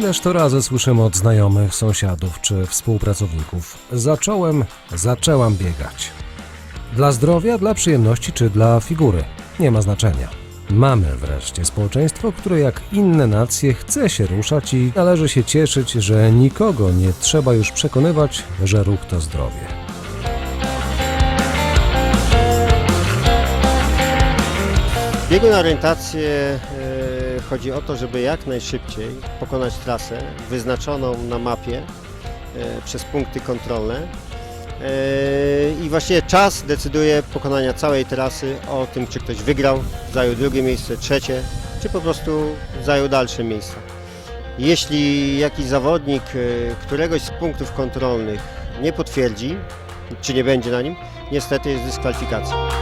Ileż to razy słyszymy od znajomych, sąsiadów czy współpracowników: Zacząłem, zaczęłam biegać. Dla zdrowia, dla przyjemności czy dla figury nie ma znaczenia. Mamy wreszcie społeczeństwo, które jak inne nacje chce się ruszać i należy się cieszyć, że nikogo nie trzeba już przekonywać, że ruch to zdrowie. Biegu na orientację chodzi o to, żeby jak najszybciej pokonać trasę wyznaczoną na mapie e, przez punkty kontrolne. E, I właściwie czas decyduje pokonania całej trasy o tym, czy ktoś wygrał, zajął drugie miejsce, trzecie, czy po prostu zajął dalsze miejsca. Jeśli jakiś zawodnik e, któregoś z punktów kontrolnych nie potwierdzi, czy nie będzie na nim, niestety jest dyskwalifikacja.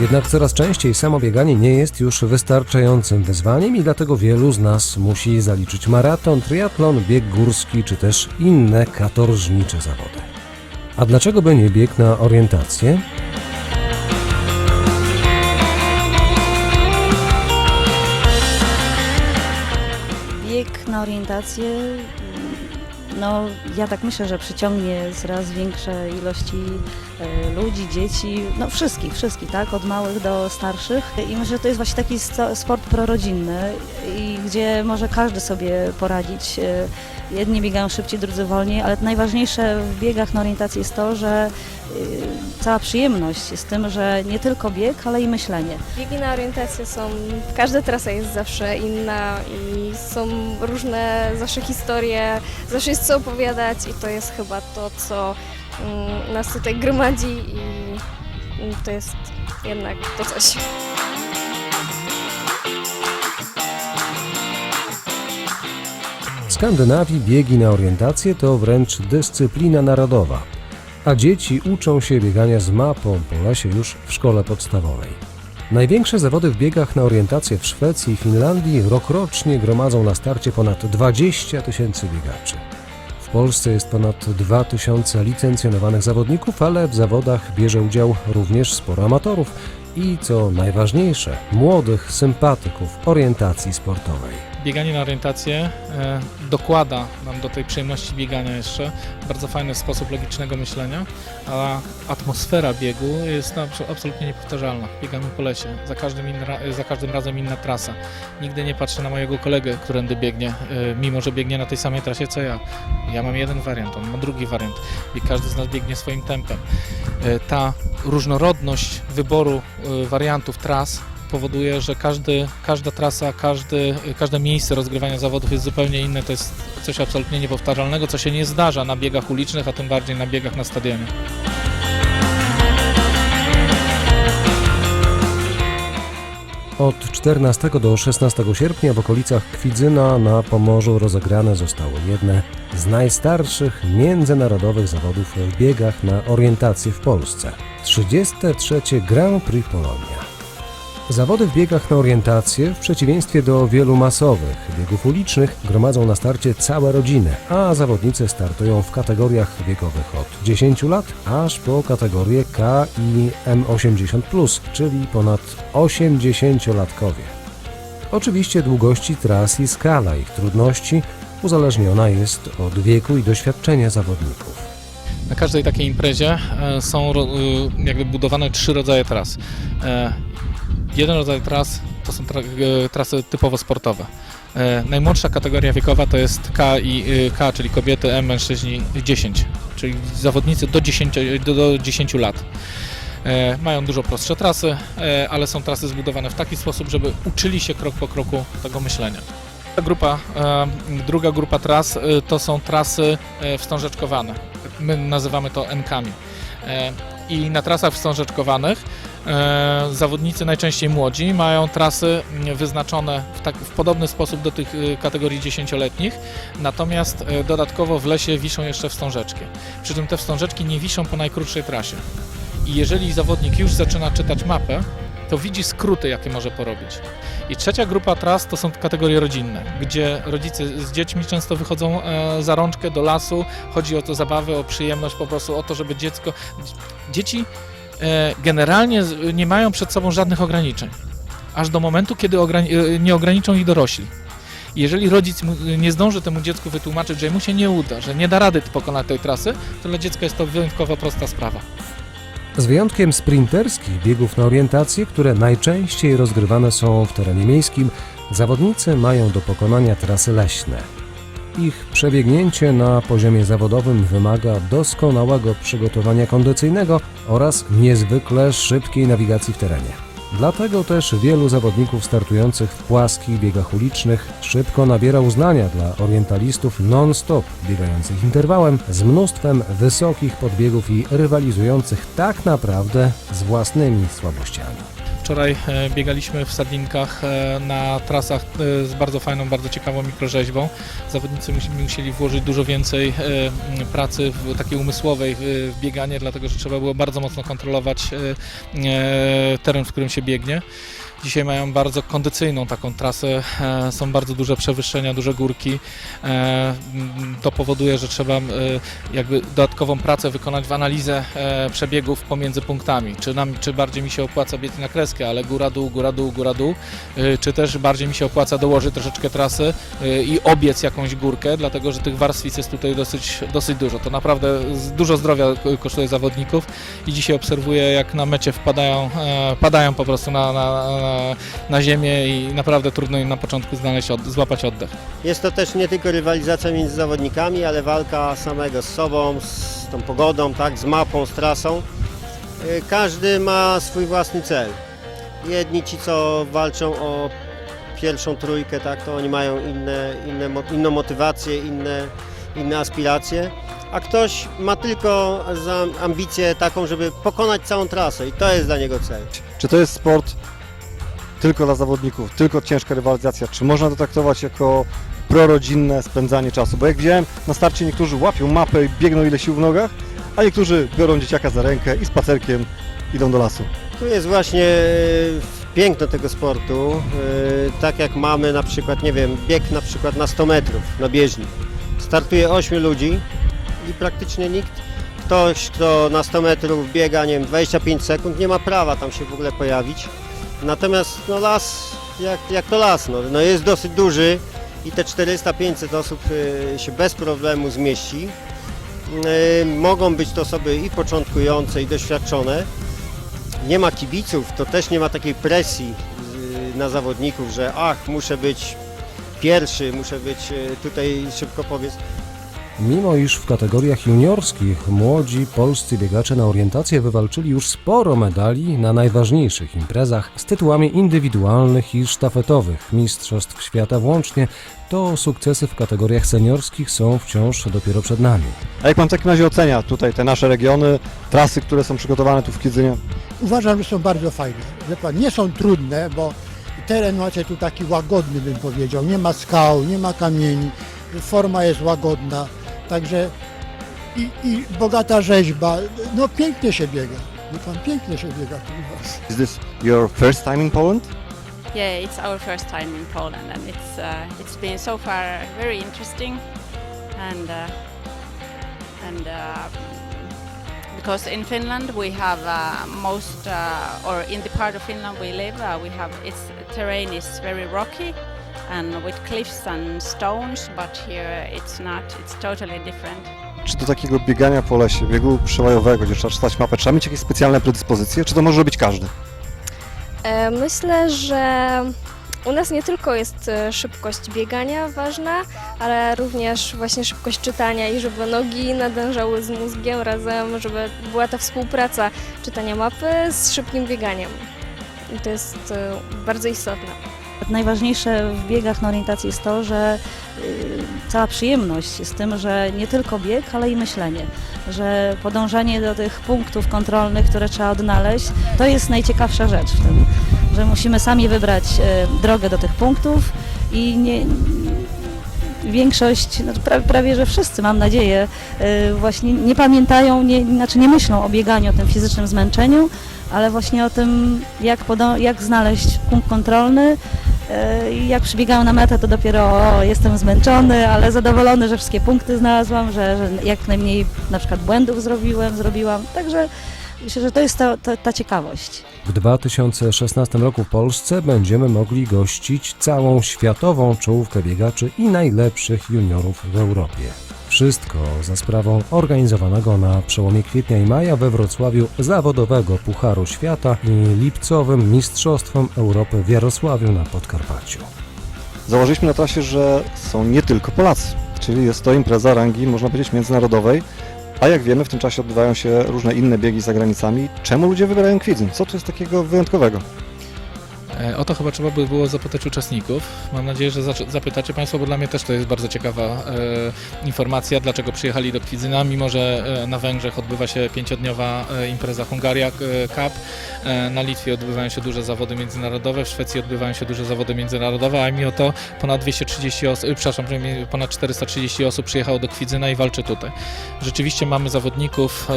Jednak coraz częściej samo bieganie nie jest już wystarczającym wyzwaniem i dlatego wielu z nas musi zaliczyć maraton, triatlon, bieg górski czy też inne katorżnicze zawody. A dlaczego by nie bieg na orientację? Bieg na orientację, no ja tak myślę, że przyciągnie coraz większe ilości e, ludzi, dzieci, no wszystkich, wszystkich, tak, od małych do starszych. I myślę, że to jest właśnie taki sport prorodzinny, i gdzie może każdy sobie poradzić. E, Jedni biegają szybciej, drudzy wolniej, ale najważniejsze w biegach na orientację jest to, że e, cała przyjemność jest tym, że nie tylko bieg, ale i myślenie. Biegi na orientację są, każda trasa jest zawsze inna i są różne zawsze historie, zawsze jest co opowiadać i to jest chyba to, co mm, nas tutaj gromadzi i to jest jednak to coś. W Skandynawii biegi na orientację to wręcz dyscyplina narodowa, a dzieci uczą się biegania z mapą po lesie już w szkole podstawowej. Największe zawody w biegach na orientację w Szwecji i Finlandii rokrocznie gromadzą na starcie ponad 20 tysięcy biegaczy. W Polsce jest ponad 2 tysiące licencjonowanych zawodników, ale w zawodach bierze udział również sporo amatorów i, co najważniejsze, młodych sympatyków orientacji sportowej. Bieganie na orientację e, dokłada nam do tej przyjemności biegania jeszcze bardzo fajny sposób logicznego myślenia, a atmosfera biegu jest abso- absolutnie niepowtarzalna. Biegamy po lesie, za każdym, inna, za każdym razem inna trasa. Nigdy nie patrzę na mojego kolegę, którędy biegnie, e, mimo że biegnie na tej samej trasie co ja. Ja mam jeden wariant, on ma drugi wariant i każdy z nas biegnie swoim tempem. E, Ta różnorodność wyboru wariantów tras powoduje, że każdy, każda trasa, każdy, każde miejsce rozgrywania zawodów jest zupełnie inne. To jest coś absolutnie niepowtarzalnego, co się nie zdarza na biegach ulicznych, a tym bardziej na biegach na stadionie. Od 14 do 16 sierpnia w okolicach Kwidzyna na Pomorzu rozegrane zostały jedne z najstarszych międzynarodowych zawodów w biegach na orientację w Polsce. 33 Grand Prix Polonia. Zawody w biegach na orientację, w przeciwieństwie do wielu masowych biegów ulicznych, gromadzą na starcie całe rodziny, a zawodnicy startują w kategoriach wiekowych od 10 lat aż po kategorię K i M80+, czyli ponad 80-latkowie. Oczywiście długości tras i skala ich trudności uzależniona jest od wieku i doświadczenia zawodników. Na każdej takiej imprezie e, są y, jakby budowane trzy rodzaje tras. E, Jeden rodzaj tras to są tra- e, trasy typowo sportowe. E, Najmłodsza kategoria wiekowa to jest K, i, y, K czyli kobiety, M mężczyźni 10, czyli zawodnicy do 10, do, do 10 lat. E, Mają dużo prostsze trasy, e, ale są trasy zbudowane w taki sposób, żeby uczyli się krok po kroku tego myślenia. Grupa, e, druga grupa tras e, to są trasy e, wstążeczkowane. My nazywamy to N-kami. E, I na trasach wstążeczkowanych e, zawodnicy, najczęściej młodzi, mają trasy wyznaczone w, tak, w podobny sposób do tych e, kategorii dziesięcioletnich, natomiast e, dodatkowo w lesie wiszą jeszcze wstążeczki. Przy czym te wstążeczki nie wiszą po najkrótszej trasie. I jeżeli zawodnik już zaczyna czytać mapę, to widzi skróty, jakie może porobić. I trzecia grupa tras to są kategorie rodzinne, gdzie rodzice z dziećmi często wychodzą e, za rączkę do lasu. Chodzi o to zabawę, o przyjemność, po prostu o to, żeby dziecko. Dzieci e, generalnie z- nie mają przed sobą żadnych ograniczeń. Aż do momentu, kiedy ograni- e, nie ograniczą ich dorośli. Jeżeli rodzic nie zdąży temu dziecku wytłumaczyć, że mu się nie uda, że nie da rady pokonać tej trasy, to dla dziecka jest to wyjątkowo prosta sprawa. Z wyjątkiem sprinterskich biegów na orientację, które najczęściej rozgrywane są w terenie miejskim, zawodnicy mają do pokonania trasy leśne. Ich przebiegnięcie na poziomie zawodowym wymaga doskonałego przygotowania kondycyjnego oraz niezwykle szybkiej nawigacji w terenie. Dlatego też wielu zawodników startujących w płaskich biegach ulicznych szybko nabiera uznania dla orientalistów non-stop biegających interwałem z mnóstwem wysokich podbiegów i rywalizujących tak naprawdę z własnymi słabościami. Wczoraj e, biegaliśmy w Sadlinkach e, na trasach e, z bardzo fajną, bardzo ciekawą mikrorzeźbą. Zawodnicy musi- musieli włożyć dużo więcej pracy takiej umysłowej w bieganie, dlatego że trzeba było bardzo mocno kontrolować teren, w którym się biegnie. Dzisiaj mają bardzo kondycyjną taką trasę, e, są bardzo duże przewyższenia, duże górki. E, To powoduje, że trzeba e, jakby dodatkową pracę wykonać w analizę przebiegów pomiędzy punktami. Czy, nam, czy bardziej mi się opłaca biec na kreskę, ale góra, dół, góra, dół, góra, dół, czy też bardziej mi się opłaca dołożyć troszeczkę trasy i obiec jakąś górkę, dlatego że tych warstwic jest tutaj dosyć, dosyć dużo. To naprawdę dużo zdrowia ko- kosztuje zawodników i dzisiaj obserwuję jak na mecie wpadają, padają po prostu na, na, na, na ziemię i naprawdę trudno im na początku znaleźć od, złapać oddech. Jest to też nie tylko rywalizacja między zawodnikami, ale walka samego z sobą, z tą pogodą, tak, z mapą, z trasą. Y, Każdy ma swój własny cel. Jedni ci, co walczą o pierwszą trójkę, tak, to oni mają inne, inne, inną motywację, inne, inne aspiracje, a ktoś ma tylko ambicję taką, żeby pokonać całą trasę i to jest dla niego cel. Czy to jest sport tylko dla zawodników, tylko ciężka rywalizacja? Czy można to traktować jako prorodzinne spędzanie czasu? Bo jak widziałem, na starcie niektórzy łapią mapę i biegną ile sił w nogach, a niektórzy biorą dzieciaka za rękę i spacerkiem idą do lasu. Tu jest właśnie e, piękno tego sportu, e, tak jak mamy na przykład, nie wiem, bieg na przykład na 100 metrów na bieżni. Startuje 8 ludzi i praktycznie nikt, ktoś kto na 100 metrów biega, nie wiem, 25 sekund, nie ma prawa tam się w ogóle pojawić. Natomiast no las, jak, jak to las, no, no jest dosyć duży i te 400-500 osób e, się bez problemu zmieści. E, Mogą być to osoby i początkujące, i doświadczone nie ma kibiców, to też nie ma takiej presji y, na zawodników, że ach, muszę być pierwszy, muszę być y, tutaj szybko powiedz. Mimo iż w kategoriach juniorskich młodzi polscy biegacze na orientację wywalczyli już sporo medali na najważniejszych imprezach z tytułami indywidualnych i sztafetowych Mistrzostw Świata włącznie, to sukcesy w kategoriach seniorskich są wciąż dopiero przed nami. A jak pan w takim razie ocenia tutaj te nasze regiony, trasy, które są przygotowane tu w Kidzynie? Uważam, że są bardzo fajne. Pan, nie są trudne, bo teren macie tu taki łagodny, bym powiedział. Nie ma skał, nie ma kamieni, forma jest łagodna, także i, i bogata rzeźba. No pięknie się biega. Wie pan, pięknie się biega tu u was. Is this your first time in Poland? Yeah, it's our first time in Poland, and it's uh, it's been so far very interesting, and uh, and uh, because in Finland we have uh, most, uh, or in the part of Finland we live, uh, we have its terrain is very rocky, and with cliffs and stones. But here it's not; it's totally different. Czy do takiego biegania po lesie, biegu przełajowego, gdzie trzeba czytać mapę, trzeba mieć jakieś specjalne predyspozycje, czy to może robić każdy? E, Myślę, że u nas nie tylko jest e, szybkość biegania ważna, ale również właśnie szybkość czytania i żeby nogi nadążały z mózgiem razem, żeby była ta współpraca czytania mapy z szybkim bieganiem. I to jest e, bardzo istotne. Najważniejsze w biegach na orientacji jest to, że y, cała przyjemność jest tym, że nie tylko bieg, ale i myślenie, że podążanie do tych punktów kontrolnych, które trzeba odnaleźć, to jest najciekawsza rzecz w tym, że musimy sami wybrać y, drogę do tych punktów i nie, większość, no pra, prawie że wszyscy mam nadzieję, y, właśnie nie pamiętają, nie, znaczy nie myślą o bieganiu, o tym fizycznym zmęczeniu, ale właśnie o tym, jak, jak znaleźć punkt kontrolny. I Jak przybiegają na metę, to dopiero o, jestem zmęczony, ale zadowolony, że wszystkie punkty znalazłam, że, że jak najmniej na przykład błędów zrobiłem, zrobiłam. Także Myślę, że to jest ta, ta, ta ciekawość. W 2016 roku w Polsce będziemy mogli gościć całą światową czołówkę biegaczy i najlepszych juniorów w Europie. Wszystko za sprawą organizowanego na przełomie kwietnia i maja we Wrocławiu zawodowego Pucharu Świata i lipcowym Mistrzostwem Europy w Jarosławiu na Podkarpaciu. Założyliśmy na trasie, że są nie tylko Polacy, czyli jest to impreza rangi, można powiedzieć, międzynarodowej. A jak wiemy, w tym czasie odbywają się różne inne biegi za granicami. Czemu ludzie wybierają Kwidzyn? Co tu jest takiego wyjątkowego? E, O to chyba trzeba by było zapytać uczestników. Mam nadzieję, że zapytacie Państwo, bo dla mnie też to jest bardzo ciekawa e, informacja, dlaczego przyjechali do Kwidzyna, mimo że e, na Węgrzech odbywa się pięciodniowa e, impreza Hungaria Cup, na Litwie odbywają się duże zawody międzynarodowe, w Szwecji odbywają się duże zawody międzynarodowe, a mimo to ponad 230 osób, przepraszam, ponad 430 osób przyjechało do Kwidzyna i walczy tutaj. Rzeczywiście mamy zawodników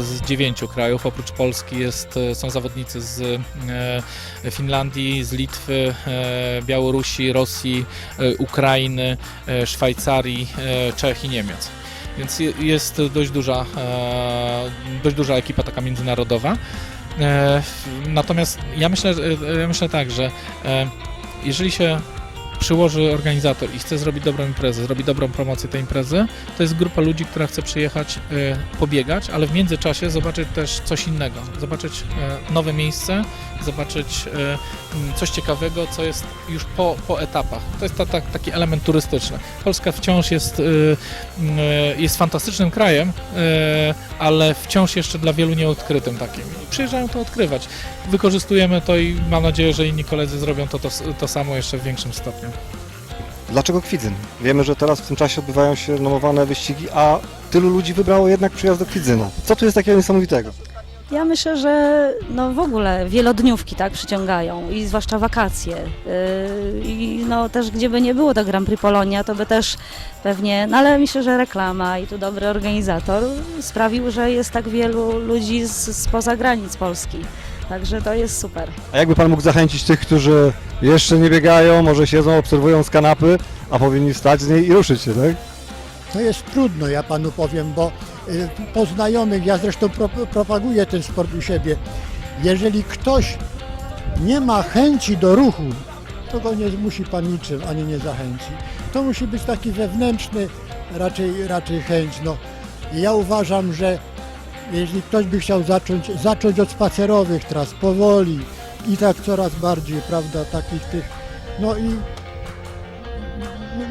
z dziewięciu krajów, oprócz Polski jest, są zawodnicy z e, Z Litwy, e, Białorusi, Rosji, e, Ukrainy, e, Szwajcarii, Czech i Niemiec. Więc je- jest dość duża, dość duża ekipa taka międzynarodowa. Natomiast ja myślę, ja myślę tak, że jeżeli się przyłoży organizator i chce zrobić dobrą imprezę, zrobić dobrą promocję tej imprezy, to jest grupa ludzi, która chce przyjechać, e, pobiegać, ale w międzyczasie zobaczyć też coś innego, zobaczyć e, nowe miejsce, zobaczyć m, coś ciekawego, co jest już po, po etapach. To jest ta, ta, taki element turystyczny. Polska wciąż jest, m, e, jest fantastycznym krajem, e, ale wciąż jeszcze dla wielu nieodkrytym takim. Przyjeżdżają to odkrywać. Wykorzystujemy to i mam nadzieję, że inni koledzy zrobią to, to, to samo jeszcze w większym stopniu. Dlaczego Kwidzyn? Wiemy, że teraz w tym czasie odbywają się nomowane wyścigi, a tylu ludzi wybrało jednak przyjazd do Kwidzyna. Co tu jest takiego niesamowitego? Ja myślę, że no w ogóle wielodniówki tak przyciągają i zwłaszcza wakacje. Yy, I no też gdzie by nie było to Grand Prix Polonia, to by też pewnie, no ale myślę, że reklama i tu dobry organizator sprawił, że jest tak wielu ludzi z, spoza granic Polski. Także to jest super. A jakby Pan mógł zachęcić tych, którzy jeszcze nie biegają, może siedzą, obserwują z kanapy, a powinni wstać z niej i ruszyć się, tak? To jest trudno, ja panu powiem, bo y, po znajomych, ja zresztą pro, propaguję ten sport u siebie. Jeżeli ktoś nie ma chęci do ruchu, to go nie zmusi pan niczym, ani nie zachęci. To musi być taki wewnętrzny raczej, raczej chęć. No. Ja uważam, że jeśli ktoś by chciał zacząć, zacząć od spacerowych tras, powoli i tak coraz bardziej, prawda, takich tych, no i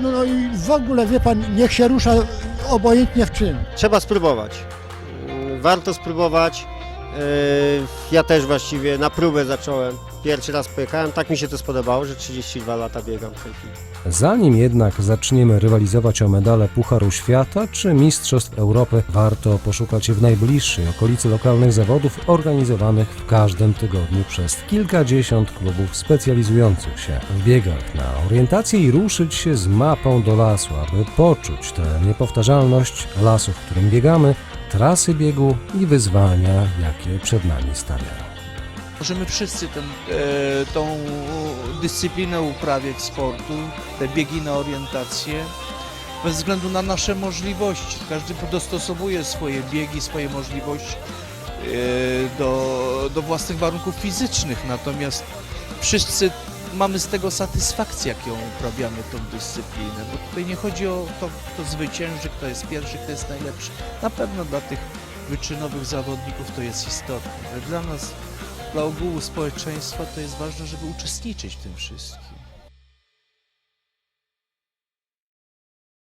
no, no i w ogóle, wie pan, niech się rusza obojętnie w czym. Trzeba spróbować. Warto spróbować. Yy, Ja też właściwie na próbę zacząłem. Pierwszy raz pojechałem, tak mi się to spodobało, że 32 lata biegam w tej chwili. Zanim jednak zaczniemy rywalizować o medale Pucharu Świata czy Mistrzostw Europy, warto poszukać w najbliższej okolicy lokalnych zawodów organizowanych w każdym tygodniu przez kilkadziesiąt klubów specjalizujących się w biegach na orientację i ruszyć się z mapą do lasu, aby poczuć tę niepowtarzalność lasu, w którym biegamy, trasy biegu i wyzwania, jakie przed nami stawiają. Możemy wszyscy ten, e, tą dyscyplinę uprawiać sportu, te biegi na orientację, bez względu na nasze możliwości. Każdy dostosowuje swoje biegi, swoje możliwości e, do, do własnych warunków fizycznych, natomiast wszyscy mamy z tego satysfakcję, jak ją uprawiamy, tą dyscyplinę, bo tutaj nie chodzi o to, kto zwycięży, kto jest pierwszy, kto jest najlepszy. Na pewno dla tych wyczynowych zawodników to jest istotne, ale dla nas dla ogółu społeczeństwa to jest ważne, żeby uczestniczyć w tym wszystkim.